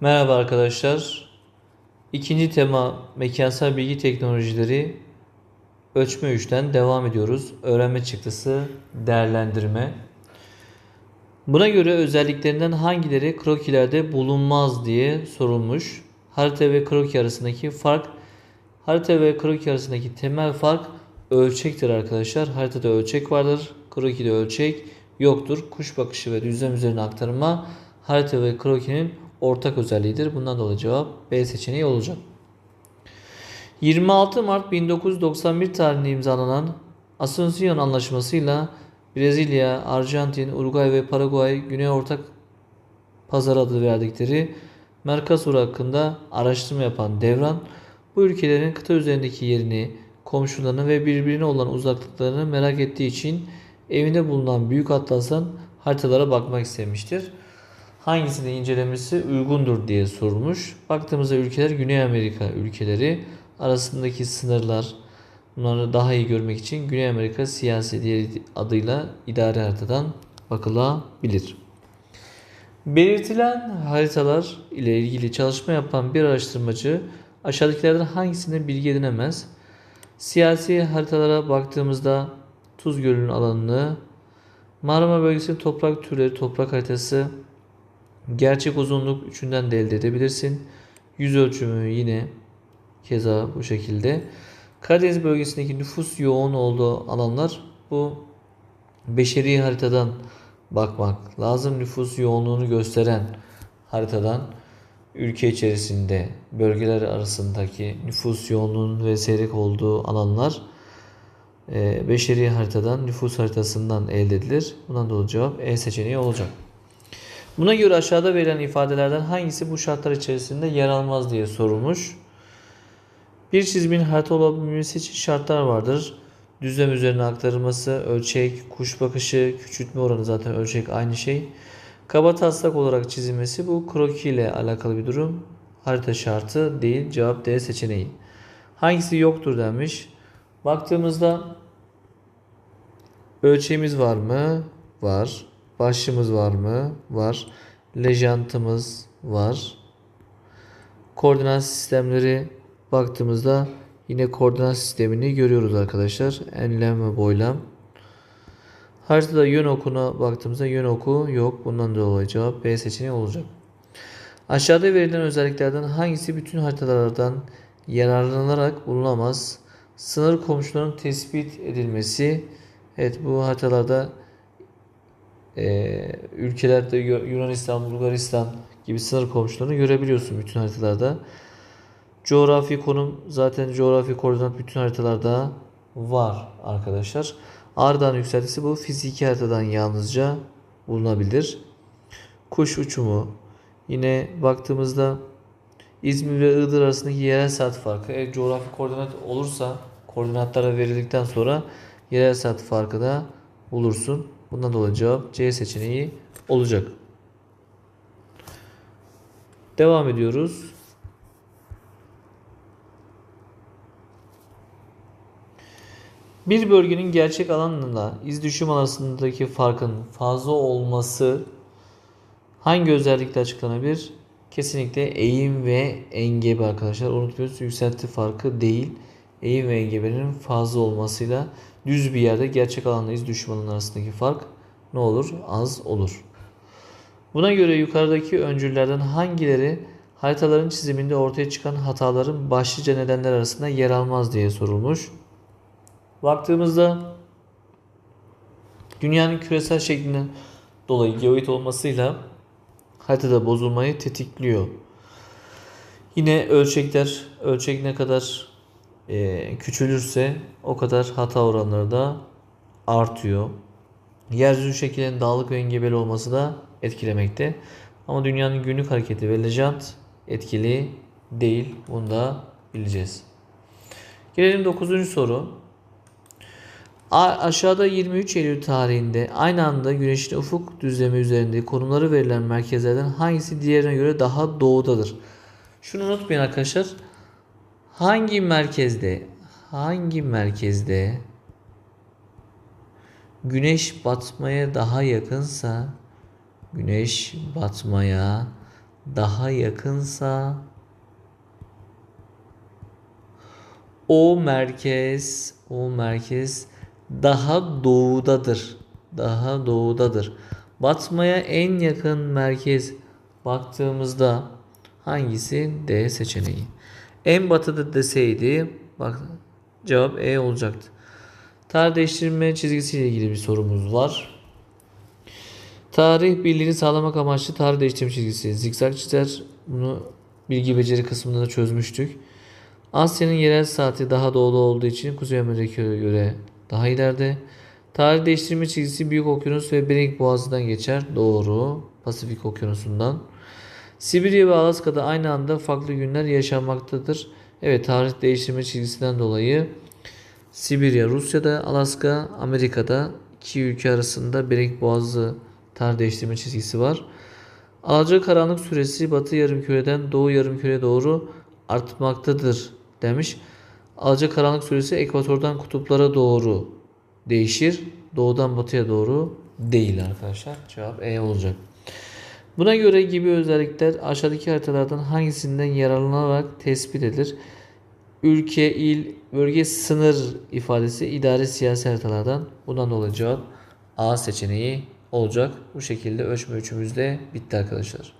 Merhaba arkadaşlar. İkinci tema mekansal bilgi teknolojileri ölçme 3'ten devam ediyoruz. Öğrenme çıktısı değerlendirme. Buna göre özelliklerinden hangileri krokilerde bulunmaz diye sorulmuş. Harita ve kroki arasındaki fark harita ve kroki arasındaki temel fark ölçektir arkadaşlar. Haritada ölçek vardır. Krokide ölçek yoktur. Kuş bakışı ve düzlem üzerine aktarma harita ve krokinin ortak özelliğidir. Bundan dolayı cevap B seçeneği olacak. 26 Mart 1991 tarihinde imzalanan Asunción Anlaşması'yla Brezilya, Arjantin, Uruguay ve Paraguay Güney Ortak Pazar adı verdikleri Mercosur hakkında araştırma yapan Devran, bu ülkelerin kıta üzerindeki yerini, komşularını ve birbirine olan uzaklıklarını merak ettiği için evinde bulunan Büyük Atlas'tan haritalara bakmak istemiştir. Hangisini incelemesi uygundur diye sorulmuş. Baktığımızda ülkeler Güney Amerika ülkeleri arasındaki sınırlar bunları daha iyi görmek için Güney Amerika siyasi diğer adıyla idari haritadan bakılabilir. Belirtilen haritalar ile ilgili çalışma yapan bir araştırmacı aşağıdakilerden hangisine bilgi edinemez? Siyasi haritalara baktığımızda Tuz Gölü'nün alanını, Marmara bölgesinin toprak türleri, toprak haritası, gerçek uzunluk üçünden de elde edebilirsin. Yüz ölçümü yine keza bu şekilde. Karadeniz bölgesindeki nüfus yoğun olduğu alanlar bu beşeri haritadan bakmak lazım. Nüfus yoğunluğunu gösteren haritadan ülke içerisinde bölgeler arasındaki nüfus yoğunluğunun ve seyrek olduğu alanlar e, beşeri haritadan nüfus haritasından elde edilir. Bundan dolayı cevap E seçeneği olacak. Buna göre aşağıda verilen ifadelerden hangisi bu şartlar içerisinde yer almaz diye sorulmuş. Bir çizimin harita olabilmesi için şartlar vardır. Düzlem üzerine aktarılması, ölçek, kuş bakışı, küçültme oranı zaten ölçek aynı şey. Kaba taslak olarak çizilmesi bu kroki ile alakalı bir durum. Harita şartı değil. Cevap D seçeneği. Hangisi yoktur denmiş. Baktığımızda ölçeğimiz var mı? Var. Başlığımız var mı? Var. Lejantımız var. Koordinat sistemleri baktığımızda yine koordinat sistemini görüyoruz arkadaşlar. Enlem ve boylam. Haritada yön okuna baktığımızda yön oku yok. Bundan dolayı cevap B seçeneği olacak. Aşağıda verilen özelliklerden hangisi bütün haritalardan yararlanarak bulunamaz? Sınır komşularının tespit edilmesi. Evet bu haritalarda e, ülkelerde Yunanistan, Bulgaristan gibi sınır komşularını görebiliyorsun bütün haritalarda. Coğrafi konum zaten coğrafi koordinat bütün haritalarda var arkadaşlar. Ağrı'dan yükseltisi bu fiziki haritadan yalnızca bulunabilir. Kuş uçumu yine baktığımızda İzmir ve Iğdır arasındaki yerel saat farkı. Eğer coğrafi koordinat olursa koordinatlara verildikten sonra yerel saat farkı da bulursun. Bundan dolayı cevap C seçeneği olacak. Devam ediyoruz. Bir bölgenin gerçek alanla iz düşüm arasındaki farkın fazla olması hangi özellikle açıklanabilir? Kesinlikle eğim ve engebe arkadaşlar. Unutmuyoruz yükselti farkı değil. Eğim ve engebenin fazla olmasıyla düz bir yerde gerçek düşüm alanı arasındaki fark ne olur? Az olur. Buna göre yukarıdaki öncüllerden hangileri haritaların çiziminde ortaya çıkan hataların başlıca nedenler arasında yer almaz diye sorulmuş. Baktığımızda dünyanın küresel şeklinden dolayı geoid olmasıyla haritada bozulmayı tetikliyor. Yine ölçekler, ölçek ne kadar e, küçülürse o kadar hata oranları da artıyor. Yeryüzü şekillerinin dağlık ve engebeli olması da etkilemekte. Ama dünyanın günlük hareketi ve lejant etkili değil. Bunu da bileceğiz. Gelelim 9. soru. Aşağıda 23 Eylül tarihinde aynı anda Güneş'in ufuk düzlemi üzerinde konumları verilen merkezlerden hangisi diğerine göre daha doğudadır? Şunu unutmayın arkadaşlar. Hangi merkezde hangi merkezde Güneş batmaya daha yakınsa Güneş batmaya daha yakınsa o merkez o merkez daha doğudadır. Daha doğudadır. Batmaya en yakın merkez baktığımızda hangisi? D seçeneği. En batıda deseydi bak cevap E olacaktı. Tarih değiştirme çizgisiyle ilgili bir sorumuz var. Tarih birliğini sağlamak amaçlı tarih değiştirme çizgisi. Zikzak çizer. Bunu bilgi beceri kısmında da çözmüştük. Asya'nın yerel saati daha doğulu olduğu için Kuzey Amerika'ya göre daha ileride. Tarih değiştirme çizgisi Büyük Okyanus ve Bering Boğazı'ndan geçer. Doğru. Pasifik Okyanusu'ndan. Sibirya ve Alaska'da aynı anda farklı günler yaşanmaktadır. Evet tarih değiştirme çizgisinden dolayı Sibirya Rusya'da, Alaska Amerika'da iki ülke arasında Bering Boğazı tarih değiştirme çizgisi var. Alacakaranlık süresi batı yarımküreden doğu yarımküreye doğru artmaktadır demiş. Alacakaranlık süresi ekvatordan kutuplara doğru değişir. Doğudan batıya doğru değil arkadaşlar. Cevap E olacak. Buna göre gibi özellikler aşağıdaki haritalardan hangisinden yararlanarak tespit edilir? Ülke, il, bölge, sınır ifadesi idari siyasi haritalardan. Bundan dolayı cevap A seçeneği olacak. Bu şekilde ölçme üçümüz de bitti arkadaşlar.